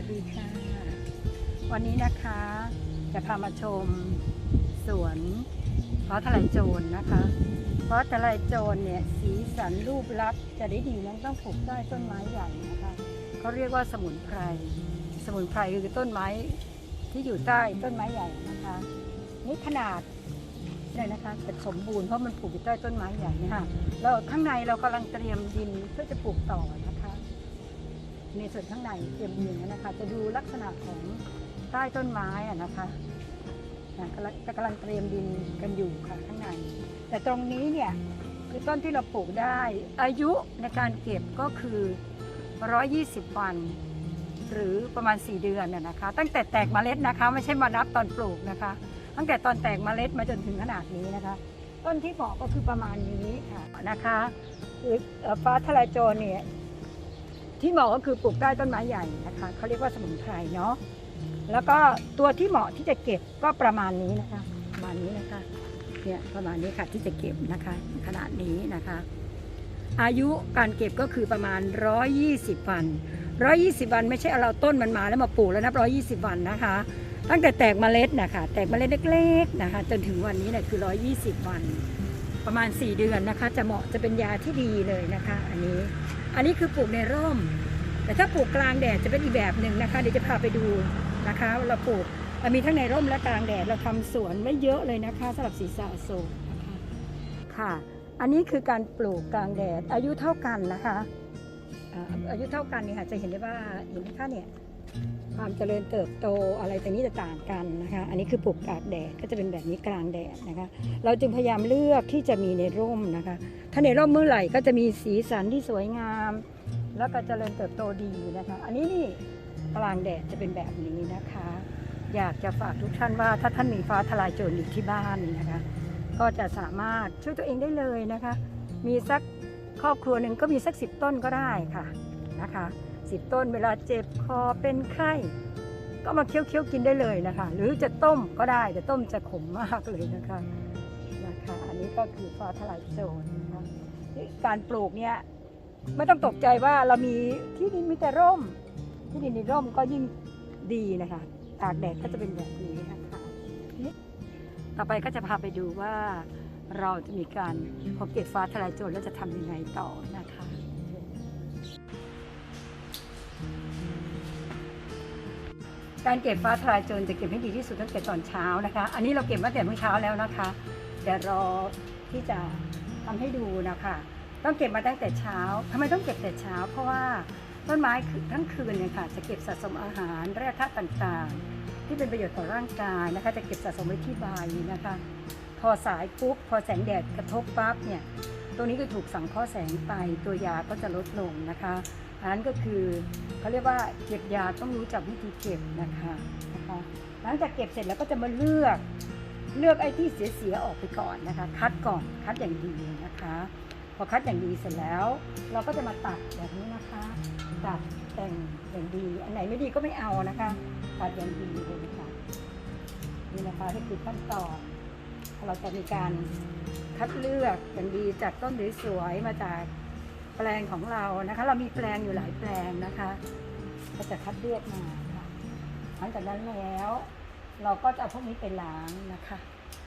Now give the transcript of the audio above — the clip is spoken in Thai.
วัสดีค่ะ วันนี้นะคะจะพามาชมสวนฟ้าทลายโจรนะคะฟ้าทลายโจรเนี่ยสีสันรูปลักษณ์จะได้ดีนั้นต้องปลูกใต้ต้นไม้ใหญ่นะคะเขาเรียกว่าสมุนไพร สมุนไพรคือต้นไม้ที่อยู่ใต้ต้นไม้ใหญ่นะคะ นี่ขนาดเนี่ยนะคะจะสมบูรณ์เพราะมันปลูกอยู่ใต้ต้นไม้ใหญ่เนะคะแล้วข้างในเรากำลังเตรียมดินเพื่อจะปลูกต่อนะคะ ในส่วนข้างในเตรียมดินนะคะจะดูลักษณะของใต้ต้นไม้อะนะคะอะกำลังกำลังเตรียมดินกันอยู่ค่ะข้างใน แต่ตรงนี้เนี่ยคือต้นที่เราปลูกได้ อายุในการเก็บก็คือ 120 วัน หรือประมาณ 4 เดือนน่ะนะคะ ตั้งแต่แตกเมล็ดนะคะ ไม่ใช่มานับตอนปลูกนะคะ ตั้งแต่ตอนแตกเมล็ดมาจนถึงขนาดนี้นะคะ ต้นที่เหมาะก็คือประมาณนี้ค่ะนะคะคือเอ่อฟ้าทลายโจรเนี่ย ที่เหมาะก็คือปลูกใต้ต้นไม้ใหญ่นะคะเขาเรียกว่าสมุนไพรเนาะแล้วก็ตัวที่เหมาะที่จะเก็บก็ประมาณนี้นะคะประมาณนี้นะคะเนี่ยประมาณนี้ค่ะที่จะเก็บนะคะขนาดนี้นะคะ อายุการเก็บก็คือประมาณ 120 วัน 120 วันไม่ใช่เอาเราต้นมันมาแล้วมาปลูกแล้วนับ120 วันนะคะ ตั้งแต่แตกเมล็ดนะคะแตกเมล็ดเล็กๆนะคะจนถึงวันนี้เนี่ยคือ 120 วัน ประมาณ 4 เดือนนะคะ จะเหมาะจะเป็นยาที่ดีเลยนะคะ อันนี้อันนี้คือปลูกในร่ม แต่ถ้าปลูกกลางแดดจะเป็นอีกแบบหนึ่งนะคะเดี๋ยวจะพาไปดูนะคะ เราปลูกเรามีทั้งในร่มและกลางแดดเราทำสวนไว้เยอะเลยนะคะสำหรับศีรษะโศกนะคะค่ะ อันนี้คือการปลูกกลางแดดอายุเท่ากันนะคะอาอายุเท่ากันนี่ค่ะจะเห็นได้ว่าเห็นไหมคะเนี่ย ความเจริญเติบโตอะไรตรงนี้จะต่างกันนะคะ อันนี้คือปลูกกลางแดดก็จะเป็นแบบนี้กลางแดดนะคะ เราจึงพยายามเลือกที่จะมีในร่มนะคะ ถ้าในร่มเมื่อไหร่ก็จะมีสีสันที่สวยงาม แล้วก็เจริญเติบโตดีนะคะ อันนี้นี่กลางแดดจะเป็นแบบนี้นะคะ อยากจะฝากทุกท่านว่าถ้าท่านมีฟ้าทลายโจรอยู่ที่บ้านนะคะ ก็จะสามารถช่วยตัวเองได้เลยนะคะ มีสักครอบครัวหนึ่งก็มีสักสิบต้นก็ได้ค่ะนะคะ สิบต้นเวลาเจ็บคอเป็นไข้ ก็มาเคี้ยวๆกินได้เลยนะคะ หรือจะต้มก็ได้แต่ต้มจะขมมากเลยนะคะนะคะอันนี้ก็คือฟ้าทลายโจรนะคะการปลูกเนี่ยไม่ต้องตกใจว่าเรามีที่ดินมีแต่ร่ม ที่ดินในร่มก็ยิ่งดีนะคะตากแดดก็จะเป็นแบบนี้นะคะต่อไปก็จะพาไปดูว่าเราจะมีการพอเก็บฟ้าทลายโจรแล้วจะทำยังไงต่อนะคะ การเก็บฟ้าทลายโจรจะเก็บให้ดีที่สุดตั้งแต่ตอนเช้านะคะ อันนี้เราเก็บมาแต่เมื่อเช้าแล้วนะคะเดี๋ยวรอที่จะทำให้ดูนะคะ ต้องเก็บมาตั้งแต่เช้าทำไมต้องเก็บแต่เช้า เพราะว่าต้นไม้ทั้งคืนเนี่ยค่ะ จะเก็บสะสมอาหารแร่ธาตุต่างๆ ที่เป็นประโยชน์ต่อร่างกายนะคะ จะเก็บสะสมไว้ที่ใบนะคะ พอสายปุ๊บพอแสงแดดกระทบปั๊บเนี่ย ตัวนี้ก็ถูกสังเคราะห์แสงไปตัวยาก็จะลดลงนะคะ นั้นก็คือเขาเรียกว่าเก็บยาต้องรู้จักวิธีเก็บนะคะนะคะ หลังจากเก็บเสร็จแล้วก็จะมาเลือกเลือกไอ้ที่เสียๆออกไปก่อนนะคะ คัดก่อนคัดอย่างดีนะคะ พอคัดอย่างดีเสร็จแล้ว เราก็จะมาตัดแบบนี้นะคะ ตัดแต่งอย่างดี อันไหนไม่ดีก็ไม่เอานะคะ ตัดอย่างดีเลยนะคะนี่นะคะนี่คือขั้นตอนเราจะมีการคัดเลือกอย่างดีจากต้นสวยๆมาจาก แปลงของเรานะคะ เรามีแปลงอยู่หลายแปลงนะคะก็จะคัดเลือกมาค่ะหลังจากนั้นแล้ว เราก็จะเอาพวกนี้ไปล้างนะคะ